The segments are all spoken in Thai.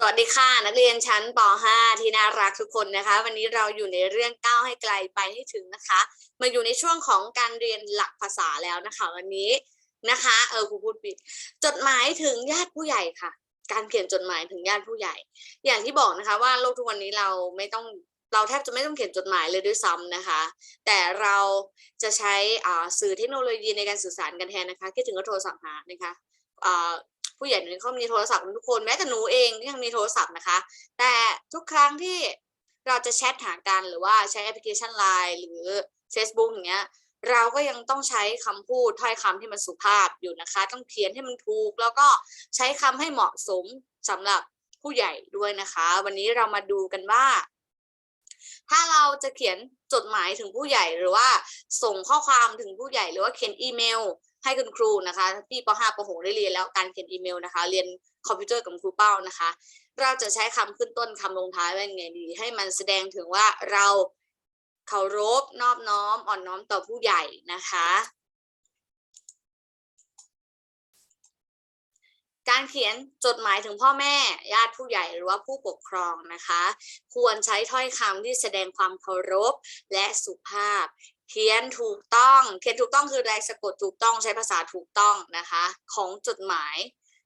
สวัสดีค่ะนักเรียนชั้นป .5 ที่น่ารักทุกคนนะคะ วันนี้เราอยู่ในเรื่องก้าวให้ไกลไปให้ถึงนะคะ มาอยู่ในช่วงของการเรียนหลักภาษาแล้วนะคะ วันนี้นะคะเออครูพูดผิดจดหมายถึงญาติผู้ใหญ่ค่ะ การเขียนจดหมายถึงญาติผู้ใหญ่ อย่างที่บอกนะคะ ว่าโลกทุกวันนี้เราไม่ต้องเราแทบจะไม่ต้องเขียนจดหมายเลยด้วยซ้ำนะคะ แต่เราจะใช้อ่าสื่อเทคโนโลยีในการสื่อสารกันแทนนะคะคิดถึงก็โทรศัพท์หานะคะอ่า ผู้ใหญ่เดี๋ยวนี้เขามีโทรศัพท์ทุกคนแม้แต่หนูเองก็ยังมีโทรศัพท์นะคะ แต่ทุกครั้งที่เราจะแชทหากันหรือว่าใช้แอปพลิเคชัน Line หรือ Facebook อย่างเงี้ยเราก็ยังต้องใช้คำพูดถ้อยคำที่มันสุภาพอยู่นะคะ ต้องเขียนให้มันถูก แล้วก็ใช้คำให้เหมาะสมสำหรับผู้ใหญ่ด้วยนะคะ วันนี้เรามาดูกันว่า ถ้าเราจะเขียนจดหมายถึงผู้ใหญ่หรือว่า ส่งข้อความถึงผู้ใหญ่หรือว่าเขียนอีเมล ให้คุณครูนะคะพี่ป .5 ป .6 ได้เรียนแล้วการเขียนอีเมลนะคะ เรียนคอมพิวเตอร์กับครูเป้านะคะ เราจะใช้คำขึ้นต้นคำลงท้ายว่าไงดี ให้มันแสดงถึงว่าเราเคารพนอบน้อมอ่อนน้อมต่อผู้ใหญ่นะคะการเขียนจดหมายถึงพ่อแม่ญาติผู้ใหญ่หรือว่าผู้ปกครองนะคะ ควรใช้ถ้อยคำที่แสดงความเคารพและสุภาพ เขียนถูกต้อง เขียนถูกต้องคือลายสะกดถูกต้องใช้ภาษาถูกต้องนะคะ ของจดหมาย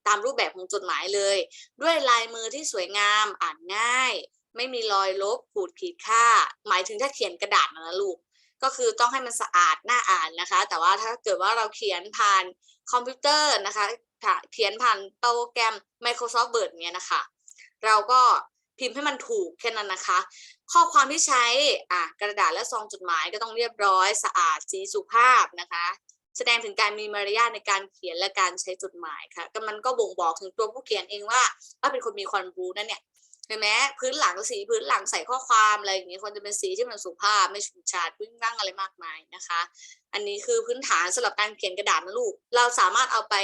ตามรูปแบบของจดหมายเลย ด้วยลายมือที่สวยงามอ่านง่าย ไม่มีรอยลบขูดขีดค่า หมายถึงถ้าเขียนกระดาษนะลูกก็คือต้องให้มันสะอาดน่าอ่านนะคะ แต่ว่าถ้าเกิดว่าเราเขียนผ่านคอมพิวเตอร์นะคะเขียนผ่านโปรแกรม Microsoft Word เนี่ยนะคะ เราก็ พิมพ์ให้มันถูกแค่นั้นนะคะ ข้อความที่ใช้อะกระดาษและซองจดหมายก็ต้องเรียบร้อยสะอาดสีสุภาพนะคะ แสดงถึงการมีมารยาทในการเขียนและการใช้จดหมายค่ะก็มันก็บ่งบอกถึงตัวผู้เขียนเองว่าว่าเป็นคนมีความรู้นั่นเนี่ยเห็นไหมพื้นหลังสีพื้นหลังใส่ข้อความอะไรอย่างนี้ควรจะเป็นสีที่มันสุภาพไม่ฉูดฉาดพึ่งร่างอะไรมากมายนะคะ อันนี้คือพื้นฐานสำหรับการเขียนกระดาษนะลูก เราสามารถเอาไป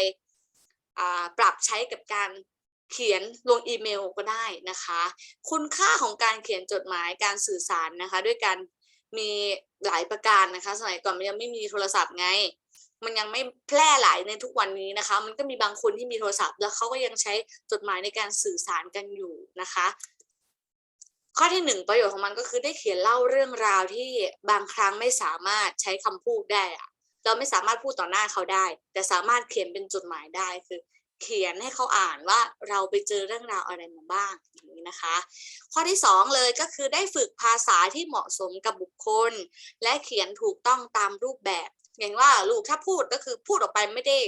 ปรับใช้กับการ เขียนลงอีเมลก็ได้นะคะ คุณค่าของการเขียนจดหมายการสื่อสารนะคะ ด้วยการมีหลายประการนะคะ สมัยก่อนมันยังไม่มีโทรศัพท์ไง มันยังไม่แพร่หลายในทุกวันนี้นะคะ มันก็มีบางคนที่มีโทรศัพท์ แล้วเขาก็ยังใช้จดหมายในการสื่อสารกันอยู่นะคะ ข้อที่หนึ่งประโยชน์ของมันก็คือได้เขียนเล่าเรื่องราวที่บางครั้งไม่สามารถใช้คำพูดได้อะเราไม่สามารถพูดต่อหน้าเขาได้ แต่สามารถเขียนเป็นจดหมายได้คือ เขียนให้เขาอ่านว่าเราไปเจอเรื่องราวอะไรมาบ้างอย่างนี้นะคะ ข้อที่สองเลยก็คือได้ฝึกภาษาที่เหมาะสมกับบุคคล และเขียนถูกต้องตามรูปแบบอย่างว่าลูกถ้าพูดก็คือพูดออกไปไม่ได้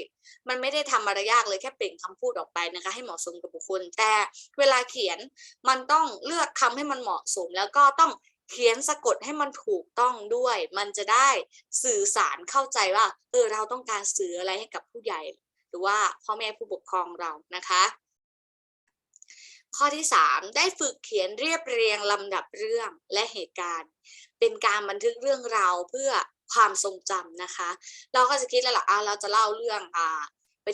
มันไม่ได้ทำอะไรยากเลยแค่เปล่งคำพูดออกไปนะคะ ให้เหมาะสมกับบุคคล แต่เวลาเขียนมันต้องเลือกคำให้มันเหมาะสม แล้วก็ต้องเขียนสะกดให้มันถูกต้องด้วย มันจะได้สื่อสารเข้าใจว่าเออเราต้องการสื่ออะไรให้กับผู้ใหญ่ หรือว่าพ่อแม่ผู้ปกครองเรานะคะ ข้อที่ 3 ได้ฝึกเขียนเรียบเรียงลำดับเรื่องและเหตุการณ์ เป็นการบันทึกเรื่องราวเพื่อความทรงจำนะคะ เราก็จะคิดแล้วล่ะอ่าเราจะเล่าเรื่องอ่า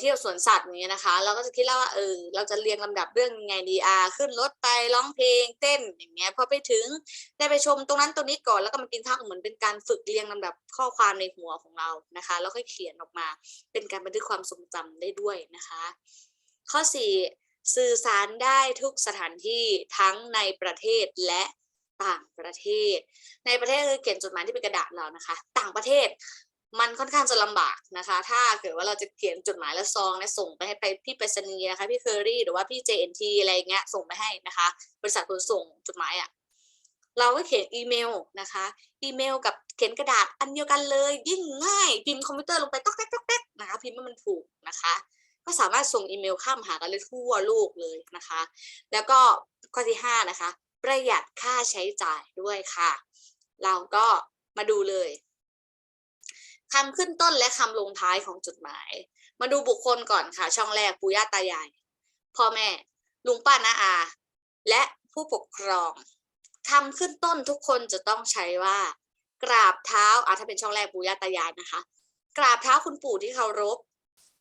เที่ยวสวนสัตว์อย่างเงี้ยนะคะ เราก็จะคิดแล้วว่าเออเราจะเรียงลำดับเรื่องยังไงดีอ่าขึ้นรถไปร้องเพลงเต้นอย่างเงี้ยพอไปถึงได้ไปชมตรงนั้นตรงนี้ก่อนแล้วก็มากินข้าวเหมือนเป็นการฝึกเรียงลำดับข้อความในหัวของเรานะคะ แล้วค่อยเขียนออกมา เป็นการบันทึกความทรงจำได้ด้วยนะคะ ข้อ 4 สื่อสารได้ทุกสถานที่ทั้งในประเทศและต่างประเทศ ในประเทศคือเขียนจดหมายที่เป็นกระดาษเรานะคะ ต่างประเทศ มันค่อนข้างจะลำบากนะคะ ถ้าเกิดว่าเราจะเขียนจดหมายแล้วซองเนี่ยส่งไปให้ไปพี่ไปรษณีย์นะคะพี่เคอรี่หรือว่าพี่ JNT อะไรเงี้ยส่งไปให้นะคะ บริษัทขนส่งจดหมายอะ่ะเราก็เขียนอีเมลนะคะ อีเมลกับเขียนกระดาษอันเดียวกันเลย ยิ่งง่ายพิมพ์คอมพิวเตอร์ลงไปต๊อกแต๊กต๊อกแต๊กนะคะพิมพ์ให้มันถูกนะคะ ก็สามารถส่งอีเมลข้ามหากันเลยทั่วโลกเลยนะคะ แล้วก็ข้อที่ห้านะคะ ประหยัดค่าใช้จ่ายด้วยค่ะ เราก็มาดูเลย คำขึ้นต้นและคำลงท้ายของจดหมาย มาดูบุคคลก่อนค่ะ ช่องแรกปู่ย่าตายาย พ่อแม่ ลุงป้าน้าอา และผู้ปกครองคำขึ้นต้นทุกคนจะต้องใช้ว่า กราบเท้าอะถ้าเป็นช่องแรกปู่ย่าตายายนะคะ กราบเท้าคุณปู่ที่เคารพ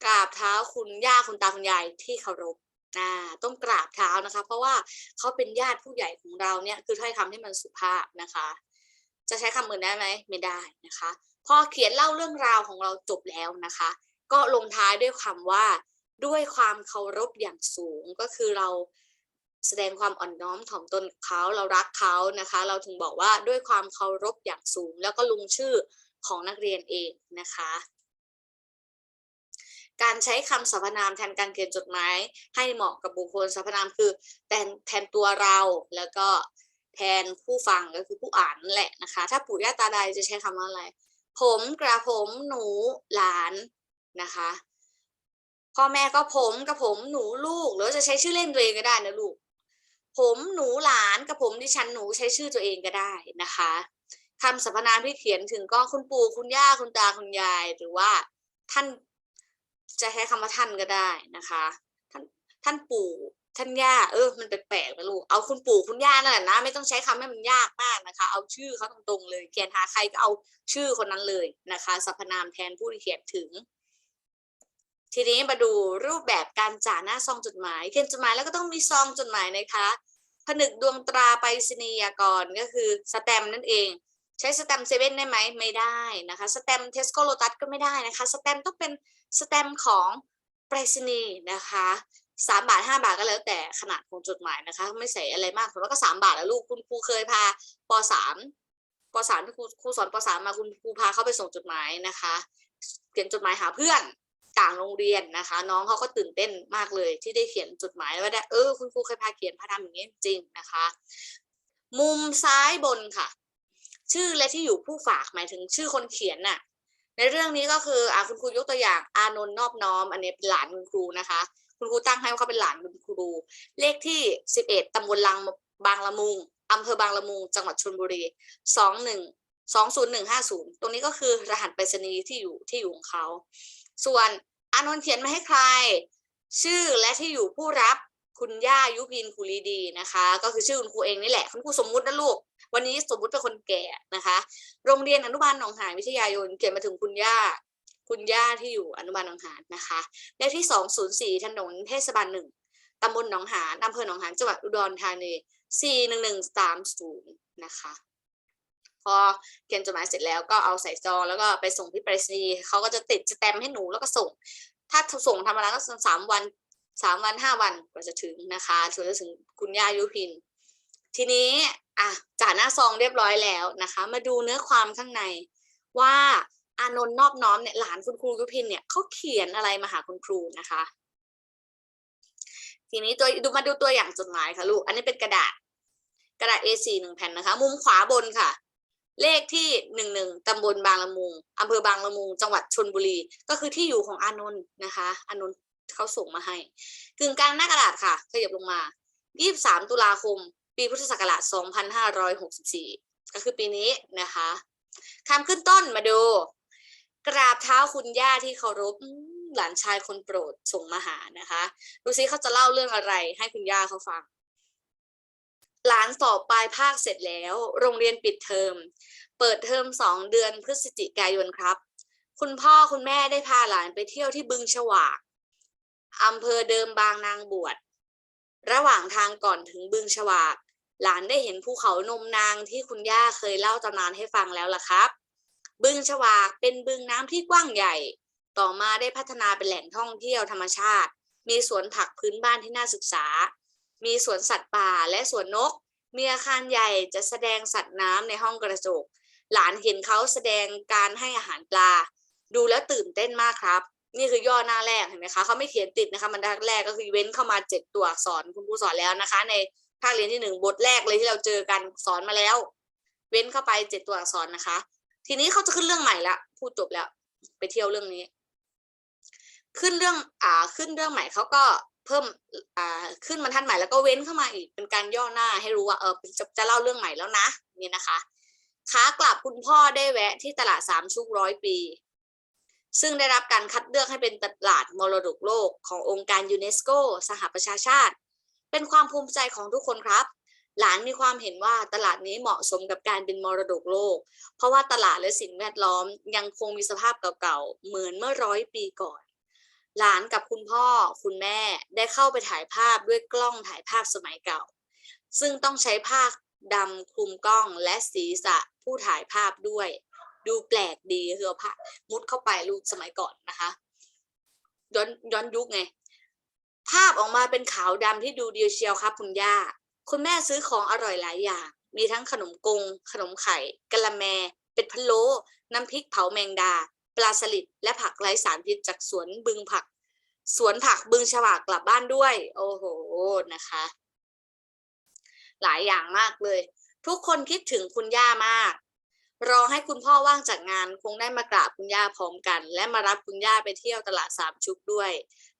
กราบเท้าคุณย่าคุณตาคุณยายที่เคารพอ่าต้องกราบเท้านะคะ เพราะว่าเขาเป็นญาติผู้ใหญ่ของเราเนี่ยคือถ้อยคำที่มันสุภาพนะคะ จะใช้คำอื่นได้ไหมไม่ได้นะคะ พอเขียนเล่าเรื่องราวของเราจบแล้วนะคะ ก็ลงท้ายด้วยคำว่าด้วยความเคารพอย่างสูงก็คือเราแสดงความอ่อนน้อมถ่อมตนเขาเรารักเขานะคะ เราถึงบอกว่าด้วยความเคารพอย่างสูง แล้วก็ลงชื่อของนักเรียนเองนะคะ การใช้คำสรรพนามแทนการเขียนจดหมายให้เหมาะกับบุคคลสรรพนามคือแทนแทนตัวเราแล้วก็แทนผู้ฟังก็คือผู้อ่านนั่นแหละนะคะ ถ้าปู่ย่าตาใดจะใช้คำว่าอะไร ผมกระผมหนูหลานนะคะพ่อแม่ก็ผมกับผมหนูลูกหรือจะใช้ชื่อเล่นตัวเองก็ได้นะลูก ผมหนูหลานกับผมดิฉันหนูใช้ชื่อตัวเองก็ได้นะคะคำสรรพนามที่เขียนถึงก็คุณปู่คุณย่าคุณตาคุณยาย หรือว่าท่านจะใช้คำว่าท่านก็ได้นะคะ ท่านท่านปู่ ท่านย่าเออมันแปลกๆนะลูกเอาคุณปู่คุณย่านั่นแหละนะไม่ต้องใช้คำให้มันยากมากนะคะ เอาชื่อเขาตรงๆเลย เขียนหาใครก็เอาชื่อคนนั้นเลยนะคะสรรพนามแทนผู้ที่เขียนถึง ทีนี้มาดูรูปแบบการจ่าหน้าซองจดหมายเขียนจดหมายแล้วก็ต้องมีซองจดหมายนะคะผนึกดวงตราไปรษณียกรก็คือสแตมนั่นเอง ใช้สแตมเซเว่นได้ไหมไม่ได้นะคะสแตมเทสโกโลตัสก็ไม่ได้นะคะสแตมต้องเป็นสแตมของไปรษณีย์นะคะ สามบาทห้าบาทก็แล้วแต่ขนาดของจดหมายนะคะ ไม่ใส่อะไรมากผมว่าก็สามบาทแล้วลูกคุณครูเคยพาปสามปสามที่ครูครูสอนปสามมาคุณครูพาเขาไปส่งจดหมายนะคะเขียนจดหมายหาเพื่อนต่างโรงเรียนนะคะ น้องเขาก็ตื่นเต้นมากเลย ที่ได้เขียนจดหมายว่าได้เออคุณครูเคยพาเขียนพาทำอย่างนี้จริงนะคะ มุมซ้ายบนค่ะ ชื่อและที่อยู่ผู้ฝากหมายถึงชื่อคนเขียนน่ะในเรื่องนี้ก็คืออ่าคุณครูยกตัวอย่างอานนท์นอบน้อม อันนี้เป็นหลานคุณครูนะคะ คุณครูตั้งให้ว่าเขาเป็นหลานคุณครู เลขที่สิบเอ็ดตำบลลังบางละมุงอำเภอบางละมุง จังหวัดชลบุรีสองหนึ่งสองศูนย์หนึ่งห้าศูนย์ตรงนี้ก็คือรหัสไปรษณีย์ที่อยู่ที่อยู่ของเขา ส่วนอานนท์เขียนมาให้ใคร ชื่อและที่อยู่ผู้รับคุณย่ายุพินคุรีดีนะคะ ก็คือชื่อคุณครูเองนี่แหละคุณครูสมมุตินะลูก วันนี้สมมุติเป็นคนแก่นะคะ โรงเรียนอนุบาลหนองหานวิทยายนเขียนมาถึงคุณย่า คุณย่าที่อยู่อนุบาลหนองหานนะคะเลขที่สองศูนย์สี่ถนนเทศบาลหนึ่งตำบลหนองหานอำเภอหนองหานจังหวัดอุดรธานีสี่หนึ่งหนึ่งสามศูนย์นะคะพอเขียนจดหมายเสร็จแล้วก็เอาใส่ซองแล้วก็ไปส่งที่ไปรษณีย์เขาก็จะติดสแตมป์ให้หนูแล้วก็ส่ง ถ้าส่งธรรมดาก็สามวันสามวันห้าวันกว่าจะถึงนะคะถึงจะถึงคุณย่ายุพิน ทีนี้อะจ่าหน้าซองเรียบร้อยแล้วนะคะ มาดูเนื้อความข้างในว่า อานนท์นอบน้อมเนี่ยหลานคุณครูยุพินเนี่ยเขาเขียนอะไรมาหาคุณครูนะคะ ทีนี้ตัวดูมาดูตัวอย่างจดหมายค่ะลูก อันนี้เป็นกระดาษ กระดาษ A4 หนึ่งแผ่นนะคะ มุมขวาบนค่ะ เลขที่หนึ่งหนึ่งตำบลบางละมุงอำเภอบางละมุง จังหวัดชนบุรี ก็คือที่อยู่ของอานนท์นะคะ อานนท์เขาส่งมาให้กึ่งกลางหน้ากระดาษค่ะขยับลงมา 23 ตุลาคม ปีพุทธศักราช 2564 ก็คือปีนี้นะคะคำขึ้นต้นมาดู กราบเท้าคุณย่าที่เคารพอืมหลานชายคนโปรดส่งมาหานะคะดูซิเขาจะเล่าเรื่องอะไรให้คุณย่าเขาฟัง หลานสอบปลายภาคเสร็จแล้ว โรงเรียนปิดเทอม เปิดเทอมสองเดือนพฤศจิกายนครับ คุณพ่อคุณแม่ได้พาหลานไปเที่ยวที่บึงฉวากอำเภอเดิมบางนางบวช ระหว่างทางก่อนถึงบึงฉวาก หลานได้เห็นภูเขานมนางที่คุณย่าเคยเล่าตำนานให้ฟังแล้วล่ะครับ บึงฉวากเป็นบึงน้ำที่กว้างใหญ่ ต่อมาได้พัฒนาเป็นแหล่งท่องเที่ยวธรรมชาติ มีสวนผักพื้นบ้านที่น่าศึกษา มีสวนสัตว์ป่าและสวนนก มีอาคารใหญ่จะแสดงสัตว์น้ำในห้องกระจก หลานเห็นเขาแสดงการให้อาหารปลา ดูแล้วตื่นเต้นมากครับ นี่คือย่อหน้าแรกเห็นไหมคะเขาไม่เขียนติดนะคะมันแรกก็คือเว้นเข้ามาเจ็ดตัวอักษรคุณครูสอนแล้วนะคะ ในภาคเรียนที่หนึ่งบทแรกเลยที่เราเจอกันสอนมาแล้ว เว้นเข้าไปเจ็ดตัวอักษรนะคะ ทีนี้เขาจะขึ้นเรื่องใหม่ละพูดจบแล้ว ไปเที่ยวเรื่องนี้ ขึ้นเรื่อง อ่า ขึ้นเรื่องใหม่เขาก็เพิ่ม อ่า ขึ้นบรรทัดใหม่แล้วก็เว้นเข้ามาอีกเป็นการย่อหน้าให้รู้ว่าเออจะจะเล่าเรื่องใหม่แล้วนะนี่นะคะขากลับคุณพ่อได้แวะที่ตลาดสามชุกร้อยปี ซึ่งได้รับการคัดเลือกให้เป็นตลาดมรดกโลกขององค์การยูเนสโก สหประชาชาติ เป็นความภูมิใจของทุกคนครับ หลานมีความเห็นว่าตลาดนี้เหมาะสมกับการเป็นมรดกโลก เพราะว่าตลาดและสิ่งแวดล้อมยังคงมีสภาพเก่าๆ เหมือนเมื่อร้อยปีก่อน หลานกับคุณพ่อคุณแม่ได้เข้าไปถ่ายภาพด้วยกล้องถ่ายภาพสมัยเก่า ซึ่งต้องใช้ผ้าดำคลุมกล้องและศีรษะผู้ถ่ายภาพด้วย ดูแปลกดีคือเอาผ้ามุดเข้าไปรูปสมัยก่อนนะคะย้อนย้อนยุคไงภาพออกมาเป็นขาวดำที่ดูเดียวเชียวครับคุณย่า คุณแม่ซื้อของอร่อยหลายอย่าง มีทั้งขนมกง ขนมไข่กะละแม เป็ดพะโล้น้ำพริกเผาแมงดา ปลาสลิดและผักไร้สารพิษจากสวนบึงผัก สวนผักบึงฉวากกลับบ้านด้วย โอ้โหนะคะ หลายอย่างมากเลย ทุกคนคิดถึงคุณย่ามาก รอให้คุณพ่อว่างจากงานคงได้มากราบคุณย่าพร้อมกัน และมารับคุณย่าไปเที่ยวตลาดสามชุกด้วย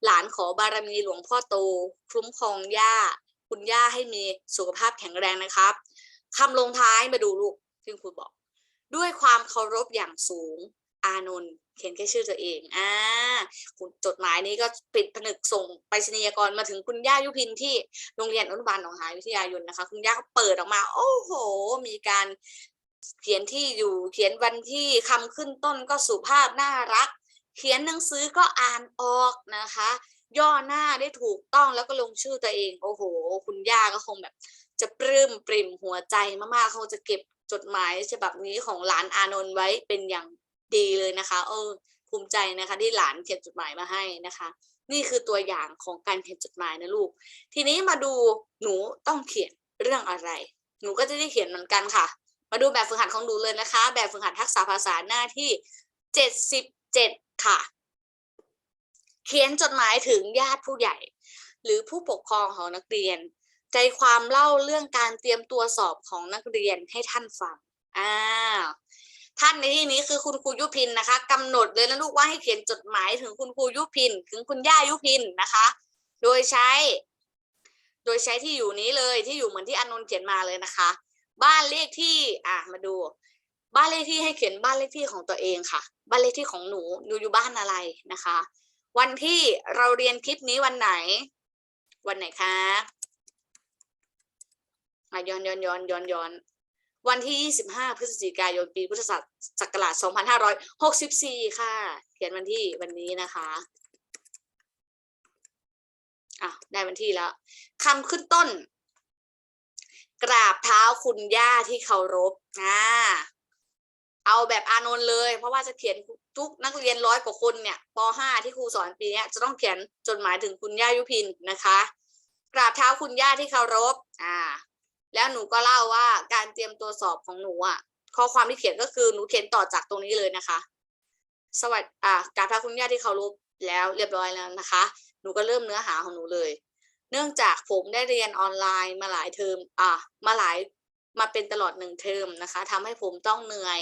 หลานขอบารมีหลวงพ่อโต คลุ้มครองย่า คุณย่าให้มีสุขภาพแข็งแรงนะครับคำลงท้ายมาดูลูกที่คุณบอก ด้วยความเคารพอย่างสูงอานนท์เขียนแค่ชื่อตัวเองอ่าคุณจดหมายนี้ก็ปิดผนึกส่งไปรษณียกรมาถึงคุณย่ายุพินที่โรงเรียนอนุบาลหนองหายวิทยายนนะคะ คุณย่าก็เปิดออกมา โอ้โห มีการเขียนที่อยู่เขียนวันที่คำขึ้นต้นก็สุภาพน่ารัก เขียนหนังสือก็อ่านออกนะคะ ย่อหน้าได้ถูกต้องแล้วก็ลงชื่อตัวเอง โอ้โห คุณย่าก็คงแบบ จะปลื้มปริ่มหัวใจมากๆคงจะเก็บจดหมายฉบับนี้ของหลานอานนท์ไว้เป็นอย่างดีเลยนะคะเออภูมิใจนะคะ ที่หลานเขียนจดหมายมาให้นะคะ นี่คือตัวอย่างของการเขียนจดหมายนะลูก ทีนี้มาดูหนูต้องเขียนเรื่องอะไร หนูก็จะได้เขียนเหมือนกันค่ะ มาดูแบบฝึกหัดของหนูเลยนะคะ แบบฝึกหัดทักษะภาษาหน้าที่เจ็ดสิบเจ็ดค่ะ เขียนจดหมายถึงญาติผู้ใหญ่ หรือผู้ปกครองของนักเรียน ใจความเล่าเรื่องการเตรียมตัวสอบของนักเรียนให้ท่านฟังอ่าท่านในที่นี้คือคุณครูยุพินนะคะกำหนดเลยนะลูกว่าให้เขียนจดหมายถึงคุณครูยุพิน ถึงคุณย่ายุพินนะคะ โดยใช้ โดยใช้ที่อยู่นี้เลยที่อยู่เหมือนที่อานนท์เขียนมาเลยนะคะ บ้านเลขที่ อะมาดู บ้านเลขที่ให้เขียนบ้านเลขที่ของตัวเองค่ะ บ้านเลขที่ของหนูหนูอยู่บ้านอะไรนะคะ วันที่เราเรียนคลิปนี้วันไหน วันไหนคะอะย้อนย้อนย้อนย้อนย้อนวันที่ 25 พฤศจิกายน ปีพุทธศักราช 2564 ค่ะ เขียนวันที่วันนี้นะคะ อะ ได้วันที่แล้ว คำขึ้นต้น กราบเท้าคุณย่าที่เคารพ อ่า เอาแบบอานนท์เลย เพราะว่าจะเขียน ทุกนักเรียนร้อยกว่าคนเนี่ยป .5 ที่ครูสอนปีนี้จะต้องเขียนจดหมายถึงคุณย่ายุพินนะคะ กราบเท้าคุณย่าที่เคารพอ่า แล้วหนูก็เล่าว่าการเตรียมตัวสอบของหนูอะ ข้อความที่เขียนก็คือหนูเขียนต่อจากตรงนี้เลยนะคะ สวัสดีอ่ากราบเท้าคุณย่าที่เคารพแล้วเรียบร้อยแล้วนะคะ หนูก็เริ่มเนื้อหาของหนูเลย เนื่องจากผมได้เรียนออนไลน์มาหลายเทอมอะมาหลาย มาเป็นตลอดหนึ่งเทอมนะคะทำให้ผมต้องเหนื่อย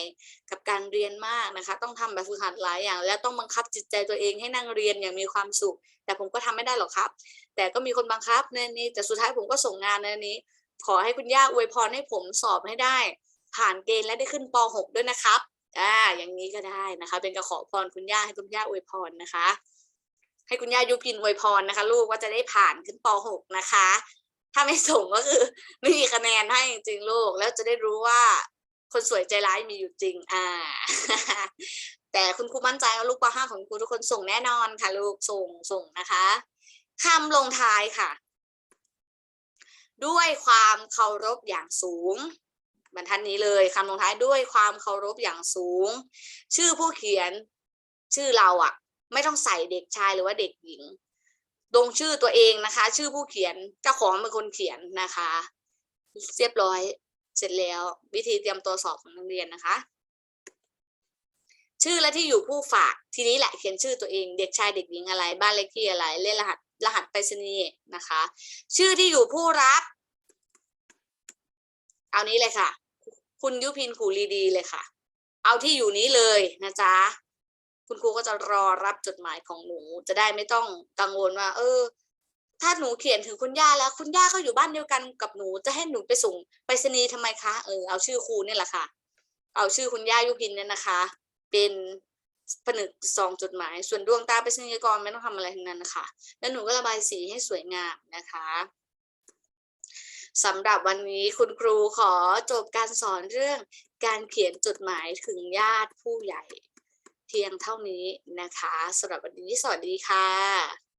กับการเรียนมากนะคะ ต้องทำแบบฝึกหัดหลายอย่าง และต้องบังคับจิตใจตัวเองให้นั่งเรียนอย่างมีความสุข แต่ผมก็ทำไม่ได้หรอกครับ แต่ก็มีคนบังคับในนี้ แต่สุดท้ายผมก็ส่งงานในนี้ ขอให้คุณย่าอวยพรให้ผมสอบให้ได้ ผ่านเกณฑ์และได้ขึ้นป .6 ด้วยนะครับอ่าอย่างนี้ก็ได้นะคะ เป็นกระขอพรคุณย่าให้คุณย่าอวยพรนะคะ ให้คุณย่ายุพินอวยพรนะคะ ลูกว่าจะได้ผ่านขึ้นป .6 นะคะ ถ้าไม่ส่งก็คือ ไม่มีคะแนนให้จริงๆลูก แล้วจะได้รู้ว่า คนสวยใจร้ายมีอยู่จริง อ่า แต่คุณครูมั่นใจว่าลูกป .5 ของคุณครูทุกคนส่งแน่นอนค่ะ ลูกส่งส่งนะคะคำลงท้ายค่ะ ด้วยความเคารพอย่างสูงบรรทัดนี้เลยคำลงท้ายด้วยความเคารพอย่างสูง ชื่อผู้เขียนชื่อเราอะไม่ต้องใส่เด็กชายหรือว่าเด็กหญิง ลงชื่อตัวเองนะคะ ชื่อผู้เขียนเจ้าของเป็นคนเขียนนะคะเรียบร้อยเสร็จแล้ววิธีเตรียมตัวสอบของนักเรียนนะคะ ชื่อและที่อยู่ผู้ฝากทีนี้แหละเขียนชื่อตัวเอง เด็กชายเด็กหญิงอะไร บ้านเลขที่อะไร เลขรหัสรหัสไปรษณีย์นะคะ ชื่อที่อยู่ผู้รับ เอานี้เลยค่ะ คุณยุพินขูรีดีเลยค่ะ เอาที่อยู่นี้เลยนะจ๊ะ คุณครูก็จะรอรับจดหมายของหนู จะได้ไม่ต้องกังวลว่า เออ ถ้าหนูเขียนถึงคุณย่าแล้ว คุณย่าก็อยู่บ้านเดียวกันกับหนูจะให้หนูไปส่งไปรษณีย์ทำไมคะเออเอาชื่อครูเนี่ยแหละค่ะ เอาชื่อคุณย่ายุพินเนี่ยนะคะ เป็นผนึกซองจดหมาย ส่วนดวงตาไปรษณียกรไม่ต้องทำอะไรทั้งนั้นนะคะแล้วหนูก็ระบายสีให้สวยงามนะคะสำหรับวันนี้คุณครูขอจบการสอนเรื่องการเขียนจดหมายถึงญาติผู้ใหญ่ พียงเท่านี้นะคะสำหรับวันนี้สวัสดีค่ะ